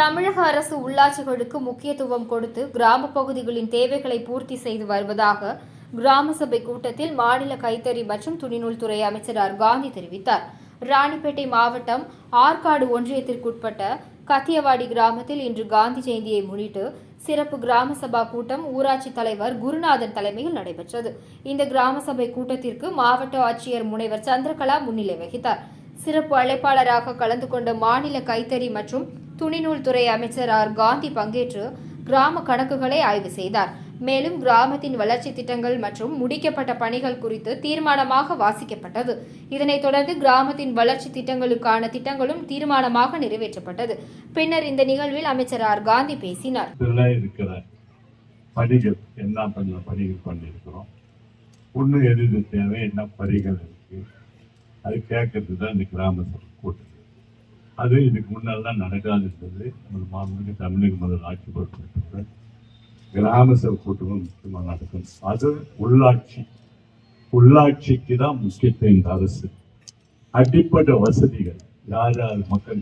தமிழக அரசு உள்ளாட்சிகளுக்கு முக்கியத்துவம் கொடுத்து கிராம பகுதிகளின் தேவைகளை பூர்த்தி செய்து வருவதாக கிராம சபை கூட்டத்தில் மாநில கைத்தறி மற்றும் துணிநூல் துறை அமைச்சர் ஆர். காந்தி தெரிவித்தார். ராணிப்பேட்டை மாவட்டம் ஆற்காடு ஒன்றியத்திற்குட்பட்ட கத்தியவாடி கிராமத்தில் இன்று காந்தி ஜெயந்தியை முன்னிட்டு சிறப்பு கிராம சபா கூட்டம் ஊராட்சி தலைவர் குருநாதன் தலைமையில் நடைபெற்றது. இந்த கிராம சபை கூட்டத்திற்கு மாவட்ட ஆட்சியர் முனைவர் சந்திரகலா முன்னிலை வகித்தார். சிறப்பு அழைப்பாளராக கலந்து கொண்ட மாநில கைத்தறி மற்றும் துணிநூல் துறை அமைச்சர் ஆர். காந்தி பங்கேற்று கிராம கணக்குகளை ஆய்வு செய்தார். மேலும் கிராமத்தின் வளர்ச்சி திட்டங்கள் மற்றும் முடிக்கப்பட்ட பணிகள் குறித்து தீர்மானமாக வாசிக்கப்பட்டது. இதனைத் தொடர்ந்து கிராமத்தின் வளர்ச்சி திட்டங்களுக்கான திட்டங்களும் தீர்மானமாக நிறைவேற்றப்பட்டது. பின்னர் இந்த நிகழ்வில் அமைச்சர் ஆர். காந்தி பேசினார். பணிகள் என்ன பண்ண பணிகள் பண்ணியிருக்கிறோம்? ஒன்று எது எது தேவை என்ன பணிகள் இருக்கு? அது கேட்கறது தான் இந்த கிராம சபை கூட்டம். அது இதுக்கு முன்னாலாம் நடக்காது இருந்தது நமது மாநில தமிழக முதல் ஆட்சி பொறுப்பேற்ற கிராம சபை கூட்டமும் முக்கியமாக நடக்கும். அது உள்ளாட்சி. உள்ளாட்சிக்கு தான் முக்கியத்துவம் இந்த அரசு அடிப்படை வசதிகள். யார் யார் மக்கள்